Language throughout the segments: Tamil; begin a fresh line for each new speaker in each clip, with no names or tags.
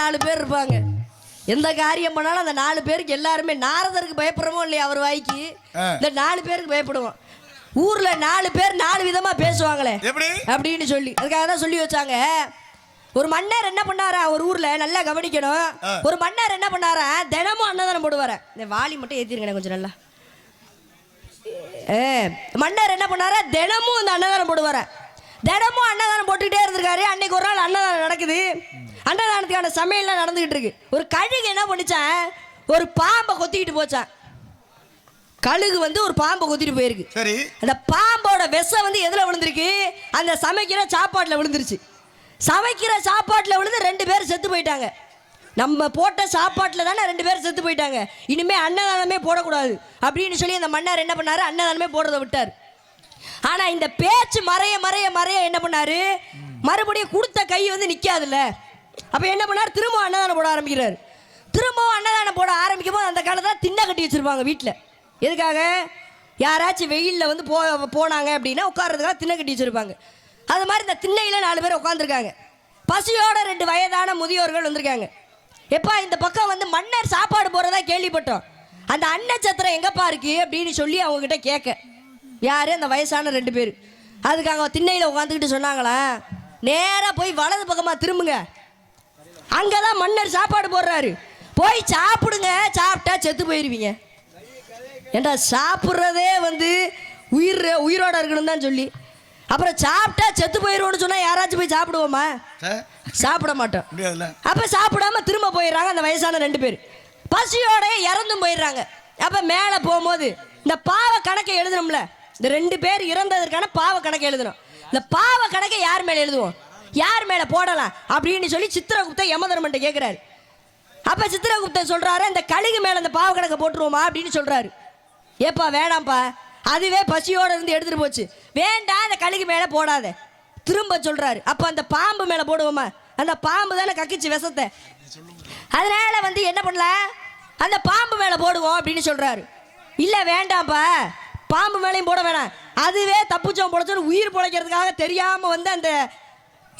நாலு பேர் இருப்பாங்க. எந்த காரியம் பண்ணாலும் அந்த நாலு பேருக்கு எல்லாருமே நாரதருக்கு பயப்படுறோமோ இல்லையா அவர் வாய்க்கு. இந்த நாலு பேருக்கு பயப்படுவோம். ஊர்ல நாலு பேர் நாலு விதமா பேசுவாங்களே. அப்படின்னு சொல்லி. அதுக்காக தான் சொல்லி வச்சாங்க. ஒரு மன்னர் என்ன பண்ணாரா? ஒரு ஊர்ல நல்லா கவனிக்கணும். ஒரு மன்னர் என்ன பண்ணாரா? தினமும் அன்னதானம் போடுவார. இந்த வாளி மட்டும் ஏத்திருங்க கொஞ்சம் நல்லா. மன்னர் என்ன பண்ணாரா? தினமும் இந்த அன்னதானம் போடுவார. தினமும் அன்னதானம் போட்டுக்கிட்டே இருந்திருக்காரு. அன்னைக்கு ஒரு நாள் அன்னதானம் நடக்குது. அன்னதானத்துக்கான சமையல்லாம் நடந்துகிட்டு இருக்கு. ஒரு கழுகு என்ன பண்ணுச்சான்? ஒரு பாம்பை கொத்திக்கிட்டு போச்சான். கழுகு வந்து ஒரு பாம்பை கொத்திட்டு போயிருக்கு.
சரி.
அந்த பாம்போட விஷம் வந்து எதுல விழுந்திருக்கு? அந்த சமைக்கிற சாப்பாட்டுல விழுந்துருச்சு. சமைக்கிற சாப்பாட்டுல விழுந்து ரெண்டு பேர் செத்து போயிட்டாங்க. நம்ம போட்ட சாப்பாட்டுல தானே ரெண்டு பேர் செத்து போயிட்டாங்க. இனிமே அன்னதானமே போடக்கூடாது. அப்படின்னு சொல்லி அந்த மன்னர் என்ன பண்ணாரு? அன்னதானமே போடுறத விட்டார். ஆனா இந்த பேச்சு மறைய மறைய மறைய என்ன பண்ணாரு? மறுபடியும் கொடுத்த கை வந்து நிக்காதுல்ல. அப்ப என்ன பண்ணாரு? திரும்ப அன்னதானம் போட ஆரம்பிக்கிறார். திரும்பவும் அன்னதானம் போட ஆரம்பிக்கும் போது அந்த காலத்தில் திண்ணை கட்டி வச்சிருப்பாங்க வீட்டில் எதுக்காக? யாராச்சும் வெயிலில் வந்து போ போனாங்க அப்படின்னா உட்கார்றதுக்காக திண்ணை கட்டி வச்சிருப்பாங்க. அது மாதிரி இந்த திண்ணையில் நாலு பேர் உட்காந்துருக்காங்க பசியோட ரெண்டு வயதான முதியோர்கள் வந்திருக்காங்க. எப்பா இந்த பக்கம் வந்து மன்னர் சாப்பாடு போடுறதா கேள்விப்பட்டோம். அந்த அன்னச்சத்திரம் எங்கப்பா இருக்கு அப்படின்னு சொல்லி அவங்ககிட்ட கேட்க. யாரு? அந்த வயசான ரெண்டு பேர். அதுக்கு அவங்க திண்ணையில் உட்காந்துக்கிட்டு சொன்னாங்களா? நேராக போய் வலது பக்கமாக திரும்புங்க. அங்கதான் மன்னர் சாப்பாடு போடுறாரு. போய் சாப்பிடுங்க. சாப்பிட்டா செத்து போயிருவீங்க. ஏண்டா சாப்பிட்றதே வந்து உயிர் உயிரோட இருக்கணும் தான் சொல்லி. அப்புறம் சாப்பிட்டா செத்து போயிடுவோம்னு சொன்னா யாராச்சும் போய் சாப்பிடுவோமா? சாப்பிட மாட்டோம். அப்ப சாப்பிடாம திரும்ப போயிடுறாங்க அந்த வயசான ரெண்டு பேர். பசியோட இறந்தும் போயிடுறாங்க. அப்ப மேலே போகும்போது இந்த பாவ கணக்கை எழுதணும்ல. இந்த ரெண்டு பேர் இறந்ததற்கான பாவ கணக்கு எழுதணும். இந்த பாவ கணக்கை யார் மேல எழுதுவோம்? யார் மேல போடலாம்? அப்படின்னு சொல்லி சித்திரகுப்த யமதர்மன்ட்ட கேட்கிறாரு அப்ப சித்திரகுப்தன் சொல்றாரு இந்த கழுகு மேல இந்த பாவ கணக்கை போட்டுருவோமா? அப்படின்னு சொல்றாரு. ஏப்பா வேணாம்ப்பா. அதுவே பசியோட இருந்து எடுத்துட்டு போச்சு. வேண்டாம் அந்த கழுகு மேல போடாத. திரும்ப சொல்றாரு. அப்ப அந்த பாம்பு மேல போடுவோமா? அந்த பாம்பு தானே கக்கிச்சு விஷத்தை. அதனால வந்து என்ன பண்ணலாம்? அந்த பாம்பு மேல போடுவோம் அப்படின்னு சொல்றாரு. இல்ல வேண்டாம்ப்பா. பாம்பு மேலையும் போட வேணாம். அதுவே தப்புச்சோம் பொழைச்சோன்னு உயிர் பொழைக்கிறதுக்காக தெரியாமல் வந்து அந்த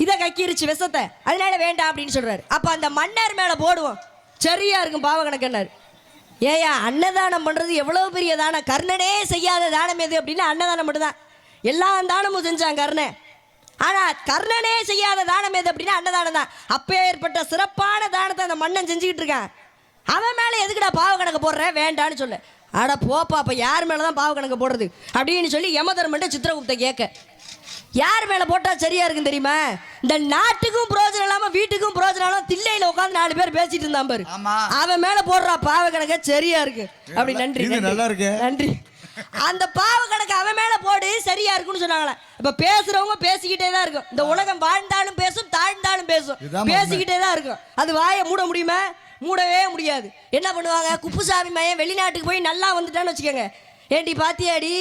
இதை கக்கிருச்சு விஷத்தை. அதனால வேண்டாம் அப்படின்னு சொல்றாரு. அப்போ அந்த மன்னர் மேலே போடுவோம். சரியா இருக்கும் பாவ கணக்கன்னாரு ஏயா அன்னதானம் பண்ணுறது எவ்வளோ பெரிய தானம்? கர்ணனே செய்யாத தானம் எது அப்படின்னா அன்னதானம் மட்டும்தான். எல்லா தானமும் செஞ்சான் கர்ணன். ஆனால் கர்ணனே செய்யாத தானம் எது அப்படின்னா அன்னதானம் தான். அப்போ ஏற்பட்ட சிறப்பான தானத்தை அந்த மன்னன் செஞ்சுக்கிட்டு இருக்கான். அவன் மேலே எதுக்குடா பாவ கணக்கு போடுறேன் வேண்டான்னு சொல்லு. அட போப்பா அப்ப யார் மேல தான் பாவ கணக்கு போடுறது? அப்படின்னு சொல்லி யமதர்மன்ட்ட சித்திரகுப்த கேட்க. யார் மேல போட்டா சரியா இருக்கும் தெரியுமா? இந்த நாட்டுக்கும் பிரயோஜனம் இல்லாம வீட்டுக்கும் பிரயோஜனம் இல்லாம தில்லையில உட்காந்து நாலு பேர் பேசிட்டு இருந்தான் பாரு. அவன் மேல போடுறா பாவ கணக்க சரியா இருக்கு. அப்படி நன்றி.
நல்லா இருக்கு.
நன்றி. அந்த பாவ கணக்கு அவன் மேல போடு சரியா இருக்குன்னு சொன்னாங்களே. இப்ப பேசுறவங்க பேசிக்கிட்டே தான் இருக்கும். இந்த உலகம் வாழ்ந்தாலும் பேசும் தாழ்ந்தாலும் பேசும். பேசிக்கிட்டே தான் இருக்கும். அது வாயை மூட முடியுமா? மூடவே முடியாது. என்ன பண்ணுவாங்க? குப்புசாமி மையம் வெளிநாட்டுக்கு போய் நல்லா வந்துட்டான்னு வச்சுக்கோங்க. ஏண்டி பாத்தியாடி?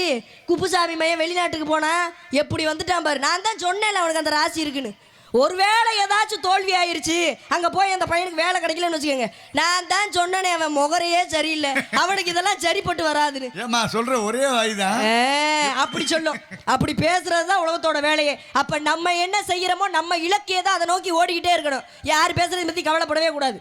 குப்புசாமி மையம் வெளிநாட்டுக்கு போனா எப்படி வந்துட்டான் பாரு. நான் தான் சொன்னேன்ல அவனுக்கு அந்த ராசி இருக்குன்னு. ஒருவேளை ஏதாச்சும் தோல்வி ஆயிருச்சு அங்க போய் அந்த பையனுக்கு வேலை கிடைக்கலன்னு வச்சுக்கோங்க. நான் தான் சொன்னேனே அவன் முகரையே சரியில்லை. அவனுக்கு இதெல்லாம் சரிப்பட்டு வராதுன்னு.
ஏமா சொல்ற ஒரே வாய்தான்.
அப்படி சொல்லும். அப்படி பேசுறது தான் உலகத்தோட வேலையே. அப்ப நம்ம என்ன செய்யறோமோ நம்ம இலக்கிய தான் அதை நோக்கி ஓடிக்கிட்டே இருக்கணும். யார் பேசுறதை பத்தி கவலைப்படவே கூடாது.